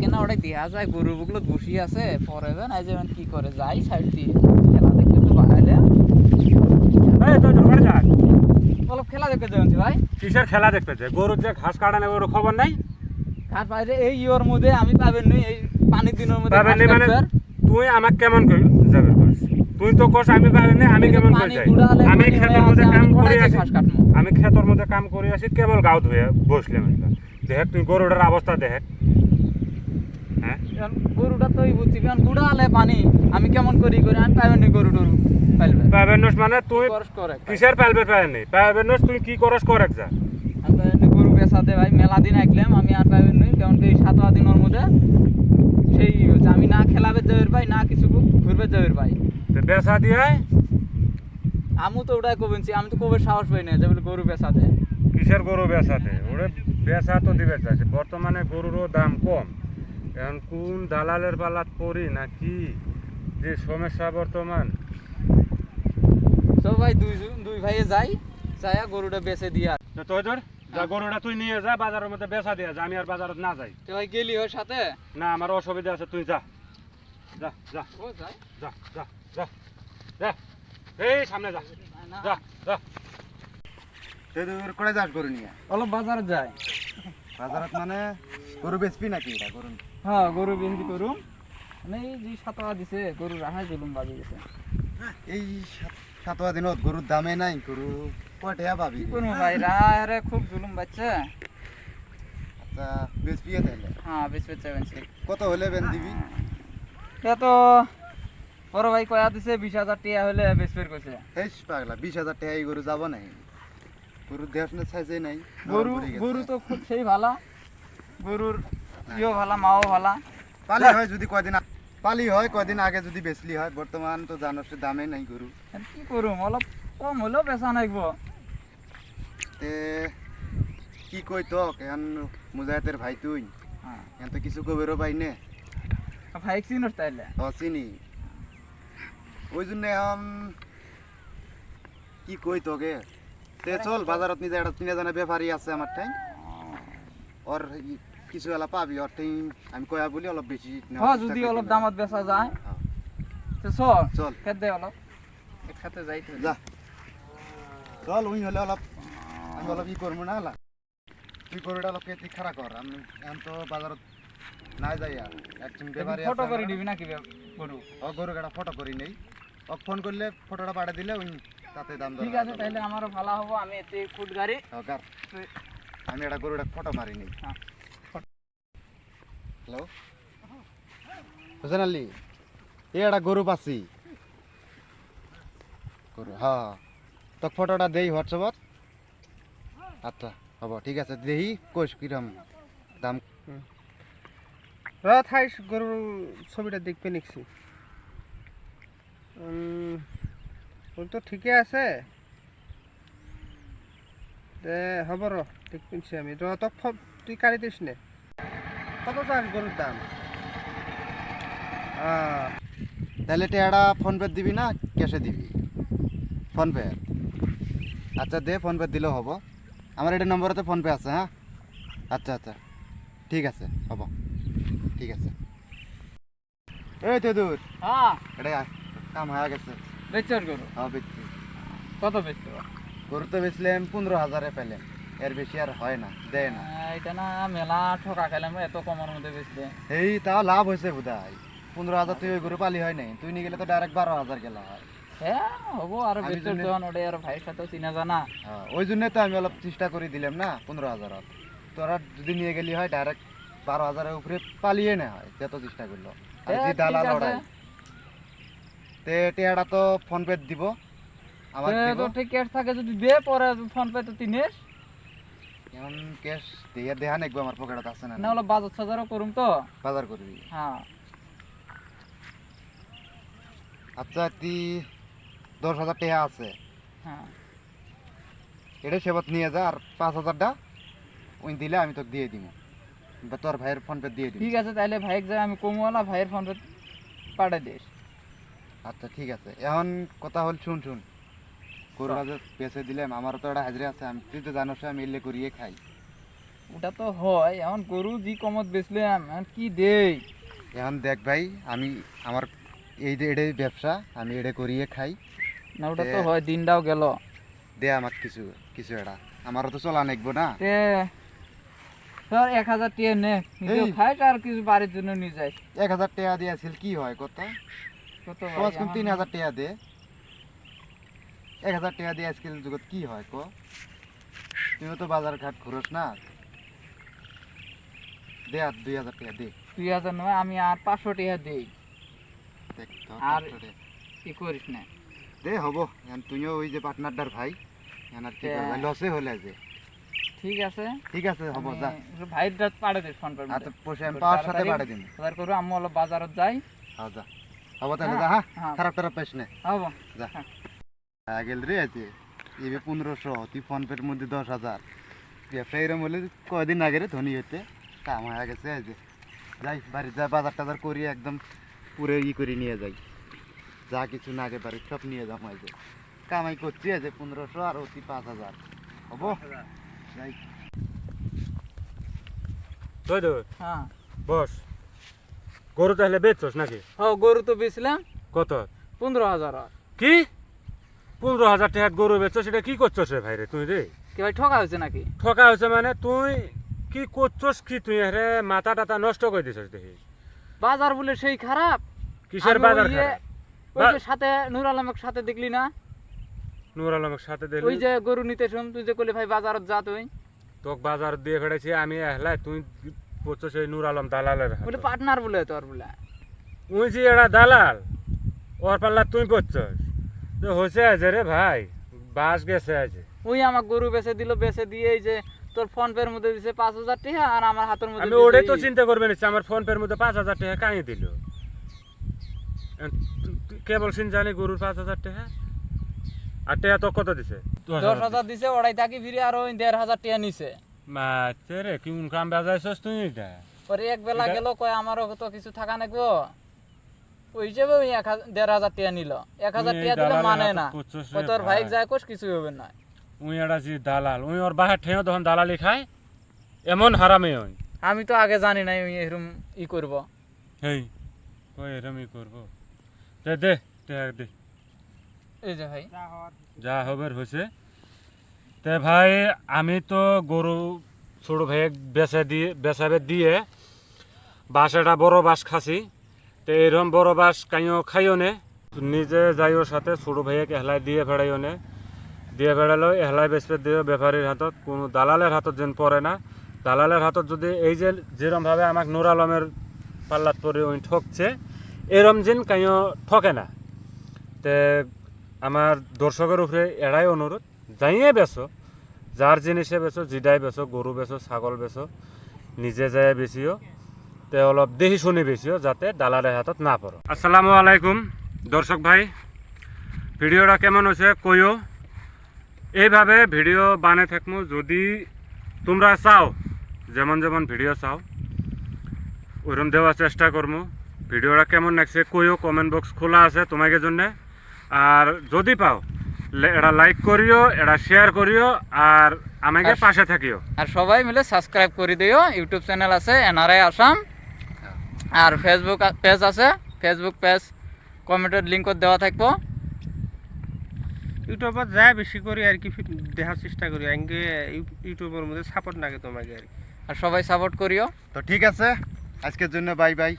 কেনা ওটাই দেখা যায় গরু বুকলো বসি আছে পরে এই যেমন কি করে যাই সাইড দিয়ে। খেলা দেখতে একটু বাড়াইলে খেলা দেখতে যাবেন ভাই। কিসের খেলা দেখতেছে গরুর যে ঘাস কাটানে ওর খবর নাই? ঘাট বাইরে এই ইয়র মধ্যে আমি পাবেন নি এই পানির দিনের মধ্যে পাবেন নি মানে তুই আমাকে কেমন করে যাবে তুই তো কস আমি পাবেন না আমি কেমন করে যাই? আমি হয়ে মধ্যে কাম করে আসি? আমি ক্ষেতের মধ্যে কাম করে আসি কেবল গাও ধুয়ে বসলাম। একটা দেখ তুই গরুটার অবস্থা দেখ। গরুটা তো বুঝছি কারণ গুড়ালে পানি আমি কেমন করি করে? আমি পাবেন নি গরু টরু পাইলবে পাবেন মানে তুই কিসের পালবে পাবেন নি তুই কি করস করে যা? গরু বেচাতে ভাই মেলা দিন আইকলাম আমি আর পাবেন নি কারণ কি এই সাত আট দিনের মধ্যে সেই হচ্ছে। আমি না খেলাবে যাবের ভাই না কিছু ঘুরবে যাবের ভাই। তো বেসা দিয়ে আমু তো ওটাই কবেছি আমি তো কবে সাহস পাই না যে বলে গরু বেচাতে। কিসের গরু বেচাতে? ওরে বেচা তো দিবে চাইছে বর্তমানে গরুরও দাম কম। এখন কোন দালালের পালাত পড়ি না কি? যে সমস্যা বর্তমান। তো ভাই দুই দুই ভাইয়ে যাই যাইয়া গরুটা বেচে দিয়া। তো তুই ধর যা গরুটা তুই নিয়ে যা বাজারের মধ্যে বেচা দিয়া যা আমি আর বাজারত না যাই। তো ভাই গেলি ওর সাথে? না আমার অসুবিধা আছে তুই যা। যা যা। ও যাই। যা যা যা। যা। এই সামনে যা। যা যা। তুই তোর করে যাস গরু নিয়ে অলপ বাজারে যায় বাজারত মানে গরু বেচবি নাকি? এটা গরু হ্যাঁ গরু বিক্রি করুম। মানে এই যে সাতটা দিছে গরু রাহাই দিলুম বাজি গেছে। এই সাত- সাতয়া দিনত গরুর দামে নাই গরু কয় টাকা পাবি কি করব ভাই রাহারে খুব জুলুম বাচ্চা। আচ্ছা বেচবি তাহলে? হ্যাঁ যাবেন সে কত হলে বেন দিবি? সে তো বড় ভাই কয়া দিছে বিশ হাজার টাকা হলে বেশ বের করছে হেস পাগলা বিশ হাজার টাকা এই গরু যাব নাই। গরুর দেহ সাইজে নাই গরু গরু তো খুব সেই ভালা। গরুর ইও ভালা মাও ভালা। পালি হয় যদি কয়দিন পালি হয় কয়দিন আগে যদি বেচলি হয় বর্তমান তো জানোস দামে নাই গরু কি করুম অলপ কম হলেও বেচা নাইব। তে কি কই তক এখন মুজাহিদের ভাই তুই। এখন তো কিছু কবেরও পাই নে? ভাই চিনোস তাইলে। হ চিনি। ওই জন্য এখন কি কই তোকে? তে চল বাজারত নিজে একটা চিনা জানা ব্যাপারী আছে আমার ঠাই ওর কিছু এলা পাবি ঠাই আমি কয়া বলি অলপ বেশি হ্যাঁ যদি অলপ দামত বেচা যায়। হ্যাঁ, তো চল চল। খেত দে অলপ। একসাথে যাইতে হবে। যা। চল উই হলে অলপ আমি অলপ ই করব না তুই করোটা অলপ কেতি খারা কর আমি এখন তো বাজারত নাই যাই আর। একজন আছে ফটো করে দিবি নাকি গরু? ও গরু একটা ফটো করি নেই। ও ফোন করলে ফটোটা পাঠিয়ে দিলে ওই তাতে দাম ঠিক আছে তাহলে আমারও ভালো হব আমি এতে ফুট গাড়ি আমি একটা গরুটা ফটো মারি নেই। হ্যাঁ। হ্যালো হোসেন আলী এই একটা গরু পাচ্ছি। গরু হ্যাঁ। তো ফটোটা দেই হোয়াটসঅ্যাপত। আচ্ছা হব ঠিক আছে দেহি কইস কিরম দাম রাত হাইস গরুর ছবিটা দেখবে নিচ্ছি ওর তো ঠিকই আছে। দে হ'ব র দেখছি আমি। র তক ফ- তুই কাঢ়ি দিস নে? কত চাস গরুর দাম? তাহলে টেয়াটা ফোন পে দিবি না? ক্যাশে দিবি। ফোন পে আচ্ছা দে ফোন পে দিলেও হব। আমার এটা নম্বরতে ফোন পে আছে হ্যাঁ? আচ্ছা আচ্ছা। ঠিক আছে হব। ঠিক আছে। এই তো দূর। হ্যাঁ। এটা কাম হয়ে গেছে। বেচর গরু? হ্যাঁ বেচছি। কত বেচতে গরু তো বেচলাম পনেরো হাজারে পেলেন এর বেশি আর হয় না দেয় না। এটা না মেলা ঠকা খেলাম এত কমের মধ্যে বেচলে এই তাও লাভ হয়েছে বোধহয়। পনেরো হাজার তুই ওই গরু পালি হয় নাই তুই নিয়ে গেলে তো ডাইরেক্ট বারো হাজার গেলা হয়। হ্যাঁ হব আর আমি যখন ওটা আর ভাইয়ের সাথে চিনা জানা। হ্যাঁ, ওই জন্যই তো আমি অলপ চেষ্টা করে দিলাম না পনেরো হাজারত। তোরা যদি নিয়ে গেলি হয় ডাইরেক্ট বারো হাজারের উপরে পালিয়ে না হয় যত চেষ্টা করল। আর যে দালাল আছে। তে টেয়াটা তো ফোন পে দিব আমার তো থাকে যদি দে পরে ফোন পে তো তিনের এখন ক্যাশ দিয়ে দেহা নেকবো আমার পকেটত আছে না না হলো বাজার সাজারও করুম তো। বাজার করবি। হ্যাঁ। আচ্ছা দশ হাজার টাকা আছে। হ্যাঁ। এটা সেবত নিয়ে যা আর পাঁচ হাজারটা ওই দিলে আমি তোকে দিয়ে দিব বা তোর ভাইয়ের দিয়ে দিবি ঠিক আছে তাহলে ভাইয়ের যায় আমি কমওয়ালা ভাইয়ের ফোন পে পাঠাই দিস। আচ্ছা ঠিক আছে। এখন কথা হল শুন শুন। গরুটা যে বেঁচে দিলাম আমারও তো একটা হাজিরা আছে আমি তুই তো জানোস আমি এলে করিয়ে খাই। ওটা তো হয় এখন গরু জি কমত বেচলাম এখন কি দেই? এখন দেখ ভাই আমি আমার এই যে এটাই ব্যবসা আমি এটা করিয়ে খাই। না ওটা তো হয় দিনটাও গেল। দে আমার কিছু কিছু এটা আমারও তো চলা নেকবো না। স্যার এক হাজার টিয়া নে নিজেও খাই আর কিছু বাড়ির জন্য নিয়ে যাই এক হাজার টাকা দিয়ে আসিল কি হয় কত? কত তিন হাজার টাকা দে। এক হাজার টাকা দিয়ে আজকাল যুগত কি হয় ক? তুমিও তো বাজার ঘাট ঘুরোস না। দে আর দুই হাজার টাকা দে। দুই হাজার নয় আমি আর পাঁচশো টাকা দেই। আর- কি করিস না। দে হব। তুমিও ওই যে পার্টনারটার ভাই। আর কি লসে হলে যে। ঠিক আছে। ঠিক আছে হব যা। ভাইটা পাড়ে দে ফোন আর তো পয়সা আমি পাওয়ার সাথে বাড়ে দিন বাজার করব আমি অলপ বাজারত যাই। হ্যাঁ যা। হব তাহলে হ্যাঁ, যা হ্যাঁ? হ্যাঁ। খারাপ টারাপ পাইস না। হব। যা। হ্যাঁ। আগেল রে আছে এবে পনেরোশো তুই ফোন পের মধ্যে দশ হাজার। ব্যবসায়ীরা বলে কয়দিন আগে রে ধনী হতে কাম হয়ে গেছে এই যাই বাড়ি যা বাজার টাজার করি একদম পুরো ই করে নিয়ে যাই। যা কিছু না আগে বাড়ি সব নিয়ে যাব এই কামাই করছি এই পনেরোশো আর অতি পাঁচ হাজার। হব? যাই। তো হ্যাঁ। বস। গরু তাহলে বেচছস নাকি? ও গরু তো বেচলাম। কত? পনেরো হাজার আর। কি? পনেরো হাজার টাকা গরু বেচছ সেটা কি করছস রে ভাই রে তুই রে? কি ভাই ঠকা হয়েছে নাকি? ঠকা হয়েছে মানে তুই কি করছস কি তুই? রে মাথা টাথা নষ্ট করে দিছস দেখি। বাজার বলে সেই খারাপ। কিসের বাজার ওই যে-? ওই সাথে নুর আলমের সাথে দেখলি না? নূর আলমের সাথে দিলি ওই যে গরু নিতে শুন তুই যে কইলি ভাই বাজারত যা তুই। তোক বাজার দিয়ে ফেলেছি আমি এহলাই তুই করছস এই নূর আলম দালালের। বলে পার্টনার বলে তোর বলে। উই যে এরা দালাল ওর পাল্লা তুই করছস তো হয়েছে আছে রে ভাই বাস গেছে আছে ওই আমার গরু বেচে দিল বেচে দিয়ে এই যে তোর ফোন পের মধ্যে দিছে পাঁচ হাজার টাকা আর আমার হাতের মধ্যে আমি ওটাই তো চিন্তা করবে নিচ্ছি আমার ফোন পের মধ্যে পাঁচ হাজার টাকা কাঁয়ে দিল। কেবল সিন জানি গরুর পাঁচ হাজার টাকা? আর টাকা তো কত দিছে? দশ হাজার দিছে ওড়াই থাকি ফিরে আর ওই দেড় হাজার টাকা নিছে। মাছে রে কেমন কাম বাজাইছস তুই এটা? পরে এক বেলা গেল কয় আমারও তো কিছু থাকা নাকবো ওই হিসেবে ওই এক হাজার- দেড় হাজার টাকা নিল। এক হাজার টাকা দিলে মানে না। তোর ভাই। যায় কোষ কিছু হবে না। উই এটা যে দালাল। উই ওর বাহার ঠেও তখন দালালি খায় এমন হারামে ওই। আমি তো আগে জানি না ওই এরম ই করব। হেই ওই এরমই করব? দে দে টাকা দে। এই যে ভাই। যা হবার হয়েছে। তে ভাই আমি তো গরু ছোট ভাই বেচা দিয়ে বেচাবে দিয়ে বাস একটা বড় বাস খাসি। তো এরকম বড় বাস কাইও খাইও নে। নিজে যাইও সাথে, ছোট ভাইয়াকে হেলাই দিয়ে ফেড়াইও নে। দিয়ে ফেড়ালো হেলাই বেচবে দিও ব্যাপারীর হাতত। কোনো দালালের হাতত যেন পড়ে না। দালালের হাতত যদি এই যে যেরমভাবে আমাকে নুর আলমের পাল্লাত পরে ওই ঠকছে, এরম যেন কাইও ঠকে না। তে আমার দর্শকের উপরে এড়াই অনুরোধ, যাইয়ে বেছো যার জিনিসে বেছো জিডাই বেছো গরু বেছো ছাগল বেছো নিজে যায় বেচিও। তে অলপ দেখি শুনি বেচিও যাতে দালালের হাতত না পড়ো আসসালামু আলাইকুম দর্শক ভাই। ভিডিওটা কেমন হয়েছে কইও। এইভাবে ভিডিও বানাই থাকব যদি তোমরা চাও যেমন যেমন ভিডিও চাও ওইরকম দেওয়ার চেষ্টা করব ভিডিওটা কেমন লাগছে কইও কমেন্ট বক্স খোলা আছে তোমাকে জন্য। আর যদি পাও এটা লাইক করিও এটা শেয়ার করিও আর আমাকে পাশে থাকিও। আর সবাই মিলে সাবস্ক্রাইব করে দিও। ইউটিউব চ্যানেল আছে এনআরআই আসাম। আর ফেসবুক পেজ আছে। ফেসবুক পেজ কমেন্টের লিঙ্কত দেওয়া থাকব। ইউটিউবত যা বেশি করি আর কি দেখার চেষ্টা করি। আগে ইউটিউবের মধ্যে সাপোর্ট লাগে তোমাকে আর আর সবাই সাপোর্ট করিও। তো ঠিক আছে আজকের জন্য বাই বাই